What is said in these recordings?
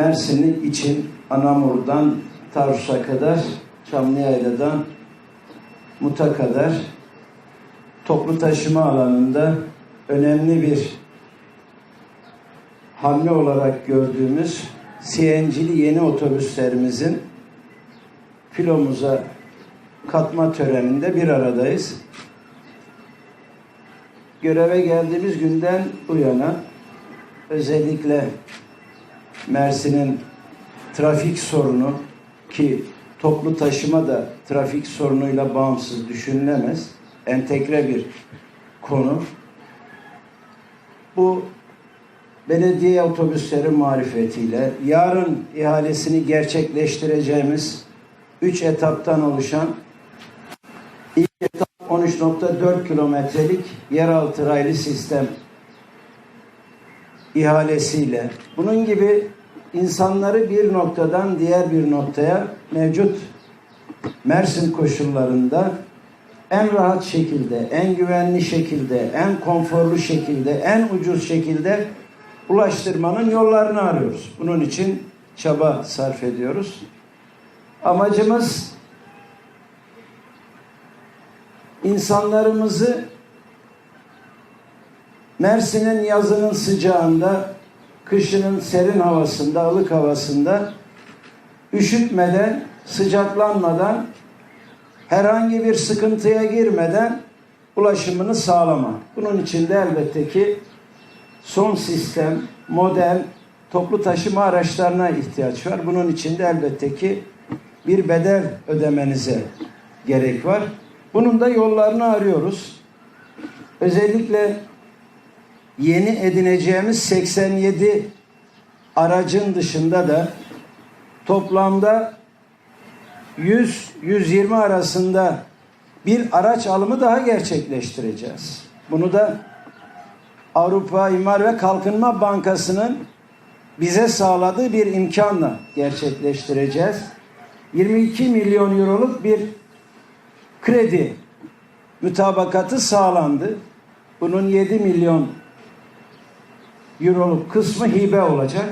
Dünyada Mersin'i için Anamur'dan Tarsus'a kadar, Çamlıyayla'dan Mut'a kadar toplu taşıma alanında önemli bir hamle olarak gördüğümüz CNG'li yeni otobüslerimizin filomuza katma töreninde bir aradayız. Göreve geldiğimiz günden bu yana özellikle Mersin'in trafik sorunu ki toplu taşıma da trafik sorunuyla bağımsız düşünülemez. Entegre bir konu. Bu belediye otobüsleri marifetiyle yarın ihalesini gerçekleştireceğimiz üç etaptan oluşan ilk etap 13.4 kilometrelik yeraltı raylı sistem ihalesiyle bunun gibi insanları bir noktadan diğer bir noktaya mevcut Mersin koşullarında en rahat şekilde, en güvenli şekilde, en konforlu şekilde, en ucuz şekilde ulaştırmanın yollarını arıyoruz. Bunun için çaba sarf ediyoruz. Amacımız insanlarımızı Mersin'in yazının sıcağında, kışının serin havasında, ılık havasında üşütmeden, sıcaklanmadan, herhangi bir sıkıntıya girmeden ulaşımını sağlamak. Bunun için de elbette ki son sistem, modern toplu taşıma araçlarına ihtiyaç var. Bunun için de elbette ki bir bedel ödemenize gerek var. Bunun da yollarını arıyoruz. Özellikle yeni edineceğimiz 87 aracın dışında da toplamda 100-120 arasında bir araç alımı daha gerçekleştireceğiz. Bunu da Avrupa İmar ve Kalkınma Bankası'nın bize sağladığı bir imkanla gerçekleştireceğiz. 22 milyon euroluk bir kredi mütabakatı sağlandı. Bunun 7 milyon euroluk kısmı hibe olacak.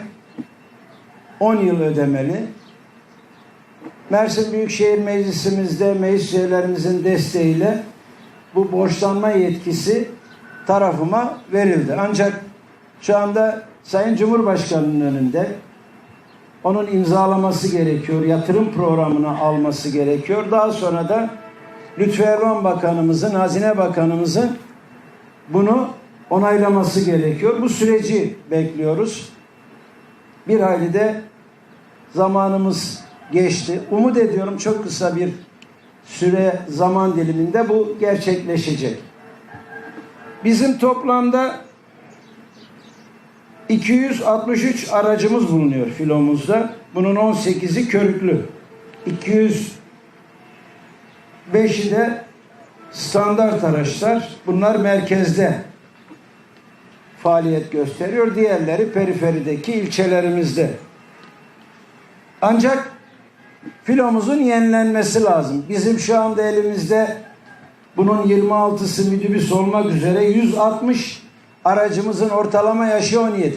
10 yıl ödemeli. Mersin Büyükşehir Meclisimizde meclis üyelerimizin desteğiyle bu borçlanma yetkisi tarafıma verildi. Ancak şu anda Sayın Cumhurbaşkanı'nın önünde onun imzalaması gerekiyor. Yatırım programına alması gerekiyor. Daha sonra da Lütfü Erdoğan Bakanımızın, Hazine Bakanımızın bunu onaylaması gerekiyor. Bu süreci bekliyoruz. Bir hayli de zamanımız geçti. Umut ediyorum çok kısa bir süre zaman diliminde bu gerçekleşecek. Bizim toplamda 263 aracımız bulunuyor filomuzda. Bunun 18'i körüklü. 205'i de standart araçlar. Bunlar merkezde faaliyet gösteriyor. Diğerleri periferideki ilçelerimizde. Ancak filomuzun yenilenmesi lazım. Bizim şu anda elimizde bunun 26'sı minibüs olmak üzere 160 aracımızın ortalama yaşı 17.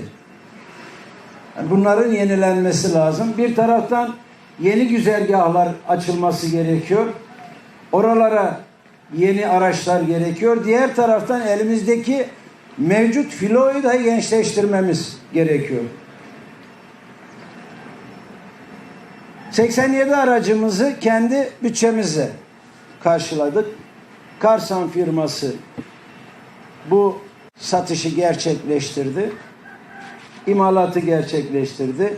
Yani bunların yenilenmesi lazım. Bir taraftan yeni güzergahlar açılması gerekiyor. Oralara yeni araçlar gerekiyor. Diğer taraftan elimizdeki mevcut filoyu da gençleştirmemiz gerekiyor. 87 aracımızı kendi bütçemizle karşıladık. Karsan firması bu satışı gerçekleştirdi. İmalatı gerçekleştirdi.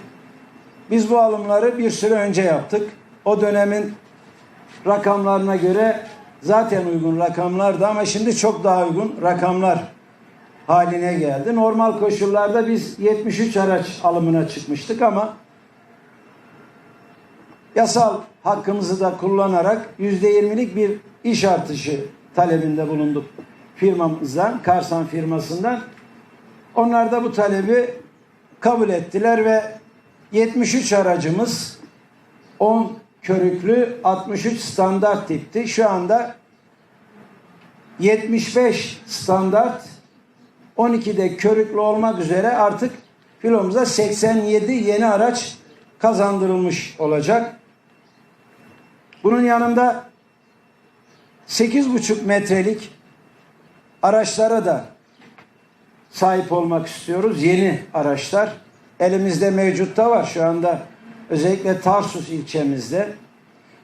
Biz bu alımları bir süre önce yaptık. O dönemin rakamlarına göre zaten uygun rakamlardı ama şimdi çok daha uygun rakamlar haline geldi. Normal koşullarda biz 73 araç alımına çıkmıştık ama yasal hakkımızı da kullanarak yüzde yirmilik bir iş artışı talebinde bulunduk firmamızdan, Karsan firmasından. Onlar da bu talebi kabul ettiler ve 73 aracımız 10 körüklü 63 standart tipti. Şu anda 75 standart 12'de körüklü olmak üzere artık filomuza 87 yeni araç kazandırılmış olacak. Bunun yanında 8,5 metrelik araçlara da sahip olmak istiyoruz. Yeni araçlar. Elimizde mevcutta var şu anda. Özellikle Tarsus ilçemizde.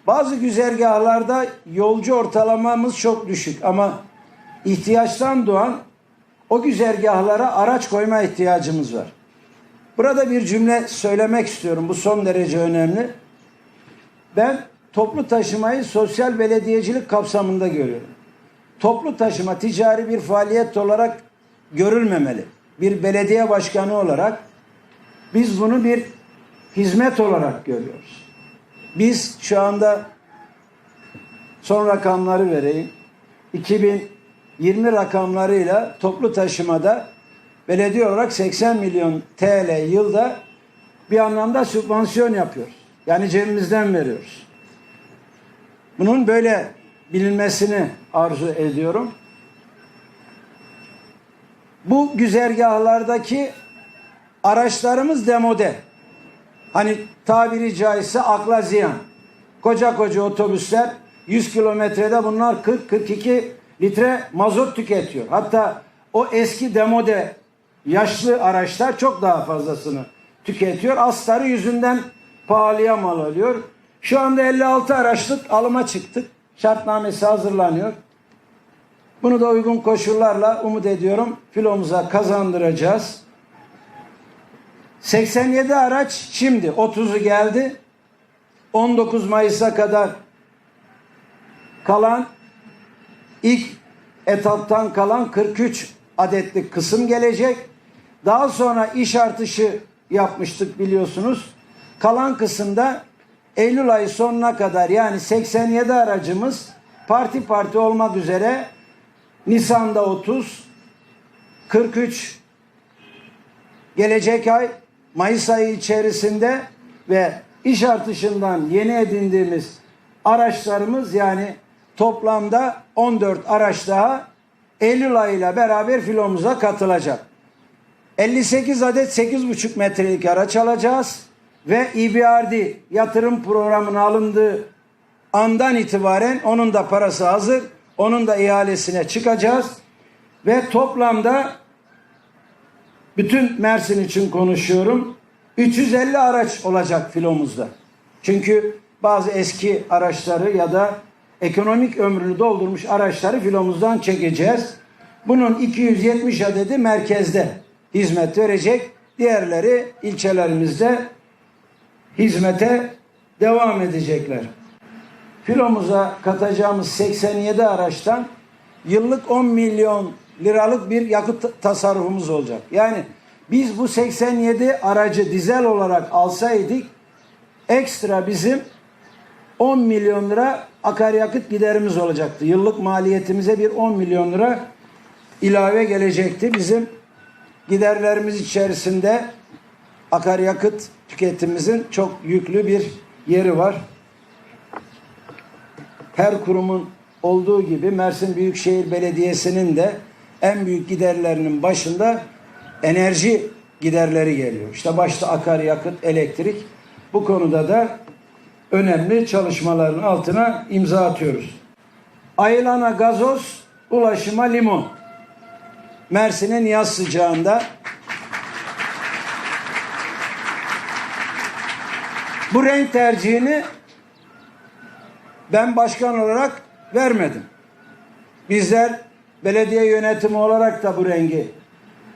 Bazı güzergahlarda yolcu ortalamamız çok düşük ama ihtiyaçtan doğan o güzergahlara araç koyma ihtiyacımız var. Burada bir cümle söylemek istiyorum. Bu son derece önemli. Ben toplu taşımayı sosyal belediyecilik kapsamında görüyorum. Toplu taşıma ticari bir faaliyet olarak görülmemeli. Bir belediye başkanı olarak biz bunu bir hizmet olarak görüyoruz. Biz şu anda son rakamları vereyim. 2020 rakamlarıyla toplu taşımada belediye olarak 80 milyon TL yılda bir anlamda sübvansiyon yapıyoruz. Yani cebimizden veriyoruz. Bunun böyle bilinmesini arzu ediyorum. Bu güzergahlardaki araçlarımız demode. Hani tabiri caizse akla ziyan. Koca koca otobüsler 100 kilometrede bunlar 40-42 litre mazot tüketiyor. Hatta o eski demode yaşlı araçlar çok daha fazlasını tüketiyor. Astarı yüzünden pahalıya mal alıyor. Şu anda 56 araçlık alıma çıktık. Şartnamesi hazırlanıyor. Bunu da uygun koşullarla umut ediyorum filomuza kazandıracağız. 87 araç şimdi 30'u geldi. 19 Mayıs'a kadar kalan ilk etaptan kalan 43 adetlik kısım gelecek. Daha sonra iş artışı yapmıştık biliyorsunuz. Kalan kısımda Eylül ayı sonuna kadar yani 87 aracımız parti parti olmak üzere Nisan'da 30, 43 gelecek ay Mayıs ayı içerisinde ve iş artışından yeni edindiğimiz araçlarımız yani toplamda 14 araç daha Eylül ayıyla beraber filomuza katılacak. 58 adet 8,5 metrelik araç alacağız ve EBRD yatırım programına alındığı andan itibaren onun da parası hazır. Onun da ihalesine çıkacağız. Ve toplamda bütün Mersin için konuşuyorum. 350 araç olacak filomuzda. Çünkü bazı eski araçları ya da ekonomik ömrünü doldurmuş araçları filomuzdan çekeceğiz. Bunun 270 adedi merkezde hizmet verecek. Diğerleri ilçelerimizde hizmete devam edecekler. Filomuza katacağımız 87 araçtan yıllık 10 milyon liralık bir yakıt tasarrufumuz olacak. Yani biz bu 87 aracı dizel olarak alsaydık ekstra bizim 10 milyon lira akaryakıt giderimiz olacaktı. Yıllık maliyetimize bir 10 milyon lira ilave gelecekti. Bizim giderlerimiz içerisinde akaryakıt tüketimimizin çok yüklü bir yeri var. Her kurumun olduğu gibi Mersin Büyükşehir Belediyesi'nin de en büyük giderlerinin başında enerji giderleri geliyor. İşte başta akaryakıt, elektrik. Bu konuda da önemli çalışmaların altına imza atıyoruz. Ayılana gazoz, ulaşıma limon. Mersin'in yaz sıcağında bu renk tercihini ben başkan olarak vermedim. Bizler belediye yönetimi olarak da bu rengi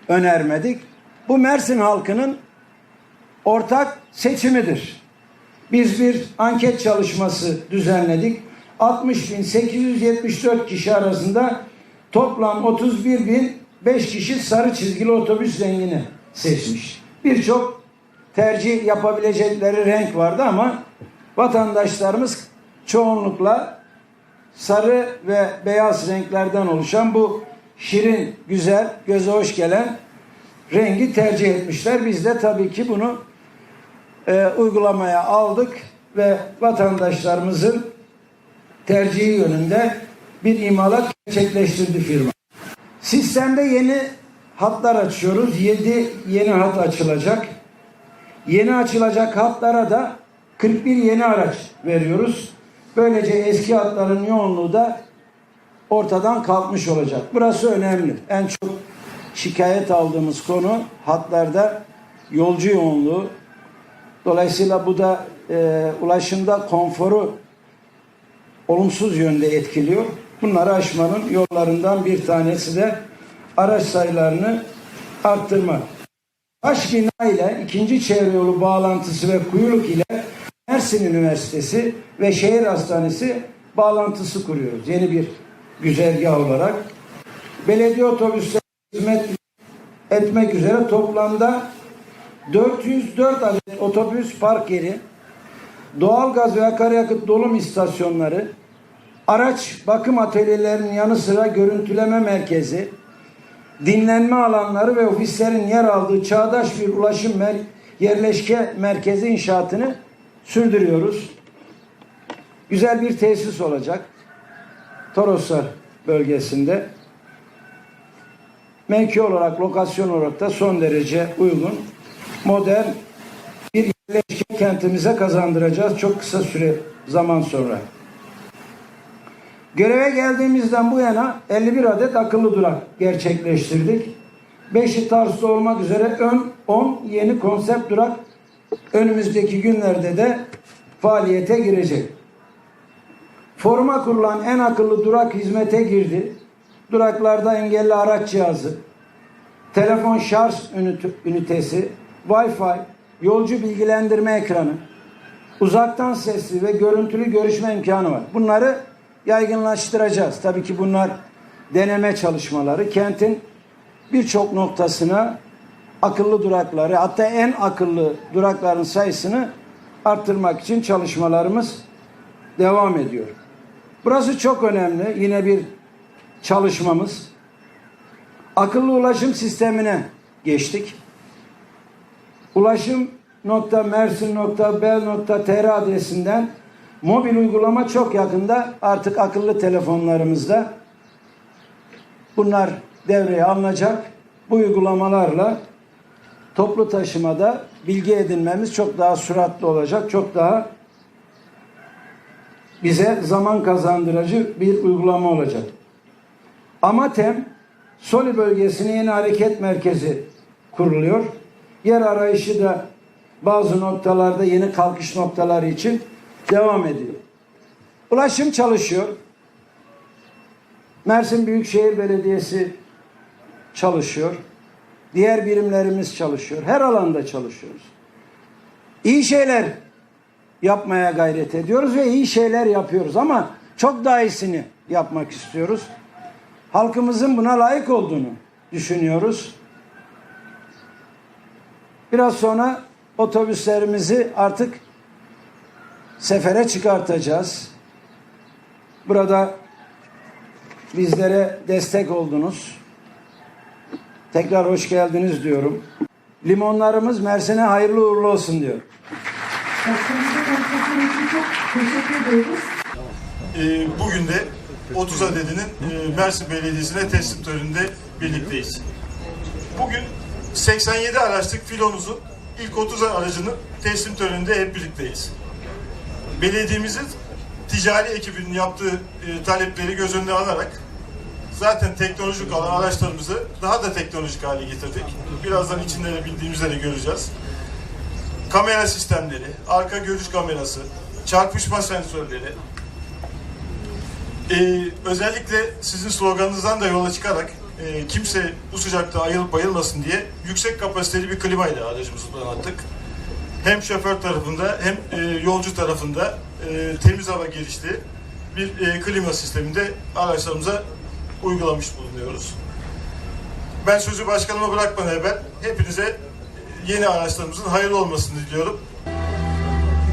önermedik. Bu Mersin halkının ortak seçimidir. Biz bir anket çalışması düzenledik. 60.874 kişi arasında toplam 31.005 kişi sarı çizgili otobüs rengini seçmiş. Birçok tercih yapabilecekleri renk vardı ama vatandaşlarımız çoğunlukla sarı ve beyaz renklerden oluşan bu şirin, güzel, göze hoş gelen rengi tercih etmişler. Biz de tabii ki bunu e, uygulamaya aldık ve vatandaşlarımızın tercihi yönünde bir imalat gerçekleştirdi firma. Sistemde yeni hatlar açıyoruz. 7 yeni hat açılacak. Yeni açılacak hatlara da 41 yeni araç veriyoruz. Böylece eski hatların yoğunluğu da ortadan kalkmış olacak. Burası önemli. En çok şikayet aldığımız konu hatlarda yolcu yoğunluğu. Dolayısıyla bu da e, ulaşımda konforu olumsuz yönde etkiliyor. Bunları aşmanın yollarından bir tanesi de araç sayılarını arttırmak. Baş bina ile ikinci çevre yolu bağlantısı ve kuyuluk ile Mersin Üniversitesi ve Şehir Hastanesi bağlantısı kuruyoruz. Yeni bir güzergah olarak. Belediye otobüsleri hizmet etmek üzere toplamda 404 adet otobüs park yeri, doğalgaz ve akaryakıt dolum istasyonları, araç bakım atölyelerinin yanı sıra görüntüleme merkezi, dinlenme alanları ve ofislerin yer aldığı çağdaş bir ulaşım mer- yerleşke merkezi inşaatını sürdürüyoruz. Güzel bir tesis olacak. Toroslar bölgesinde. Mevki olarak, lokasyon olarak da son derece uygun, modern bir yerleşke kentimize kazandıracağız çok kısa süre zaman sonra. Göreve geldiğimizden bu yana 51 adet akıllı durak gerçekleştirdik. 5'i Tarsus'ta olmak üzere ön 10 yeni konsept durak önümüzdeki günlerde de faaliyete girecek. Foruma kurulan en akıllı durak hizmete girdi. Duraklarda engelli araç cihazı, telefon şarj ünite- ünitesi, Wi-Fi, yolcu bilgilendirme ekranı, uzaktan sesli ve görüntülü görüşme imkanı var. Bunları yaygınlaştıracağız. Tabii ki bunlar deneme çalışmaları. Kentin birçok noktasına akıllı durakları hatta en akıllı durakların sayısını arttırmak için çalışmalarımız devam ediyor. Burası çok önemli. Yine bir çalışmamız. Akıllı ulaşım sistemine geçtik. Ulaşım.mersin.bel.tr adresinden mobil uygulama çok yakında artık akıllı telefonlarımızda bunlar devreye alınacak. Bu uygulamalarla toplu taşımada bilgi edinmemiz çok daha süratli olacak. Çok daha bize zaman kazandırıcı bir uygulama olacak. Amatem Soli bölgesine yeni hareket merkezi kuruluyor. Yer arayışı da bazı noktalarda yeni kalkış noktaları için devam ediyor. Ulaşım çalışıyor. Mersin Büyükşehir Belediyesi çalışıyor. Diğer birimlerimiz çalışıyor. Her alanda çalışıyoruz. İyi şeyler yapmaya gayret ediyoruz ve iyi şeyler yapıyoruz ama çok daha iyisini yapmak istiyoruz. Halkımızın buna layık olduğunu düşünüyoruz. Biraz sonra otobüslerimizi artık sefere çıkartacağız. Burada bizlere destek oldunuz. Tekrar hoş geldiniz diyorum. Limonlarımız Mersin'e hayırlı uğurlu olsun diyor. Başkanımıza konuşmasının için çok teşekkür ediyoruz. Ee, bugün de 30 adedinin e, Mersin Belediyesi'ne teslim töreninde birlikteyiz. Bugün 87 araçlık filomuzun ilk 30 aracının teslim töreninde hep birlikteyiz. Belediyemizin ticari ekibinin yaptığı e, talepleri göz önüne alarak zaten teknolojik olan araçlarımızı daha da teknolojik hale getirdik. Birazdan içinde de bildiğimizde de göreceğiz kamera sistemleri, arka görüş kamerası, çarpışma sensörleri, ee, özellikle sizin sloganınızdan da yola çıkarak e, kimse bu sıcakta ayılıp bayılmasın diye yüksek kapasiteli bir klimayla aracımızı donattık. Hem şoför tarafında hem e, yolcu tarafında e, temiz hava girişli bir e, klima sisteminde araçlarımıza uygulamış bulunuyoruz. Ben sözü başkanıma bırakmadan evvel hepinize yeni araçlarımızın hayırlı olmasını diliyorum.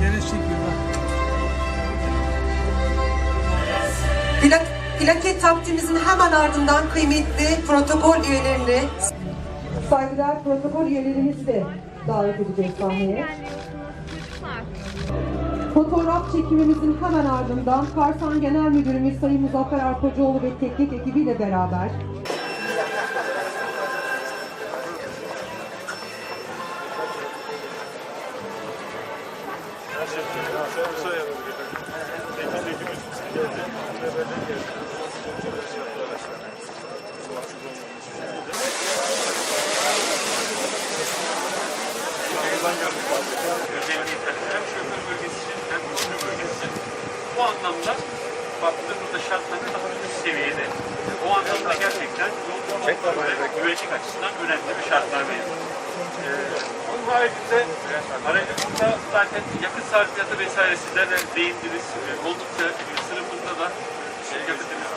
Enes çekiyor. Plak, plaket takdimimizin hemen ardından kıymetli protokol üyelerini saygıdeğer protokol üyelerimizi davet edeceğiz sahneye. Fotoğraf çekimimizin hemen ardından Karsan Genel Müdürümüz Sayın Muzaffer Arpacıoğlu ve teknik ekibiyle beraber özelliği taşıyor. Hem şoför bölgesi için hem sürü bölgesi için. Bu anlamda baktığımızda şartları daha üst seviyede. O anlamda gerçekten yol kontrolü ve güvenlik açısından önemli bir şartlar mevcut. Ee, bunun haricinde aracımızda zaten yakıt sarfiyatı vesaire sizler de değindiniz. Ee, oldukça e, sınıfında da e, yakıtımız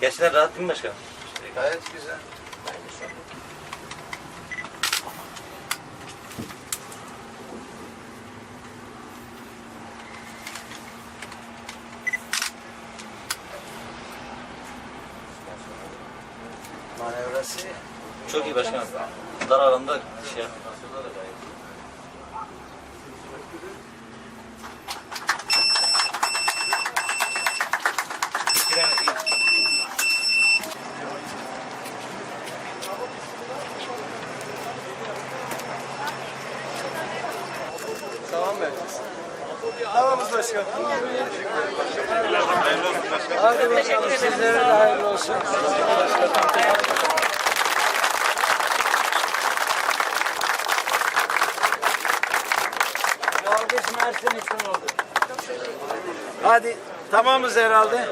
Gençler rahat değil mi başkan? Gayet güzel. Manevrası Çok iyi başkanım. Dar alanda şey yap. Tamamız başkan. Hadi bakalım sizlere de hayırlı olsun. Yalnız Mersin için oldu. Hadi tamamız herhalde.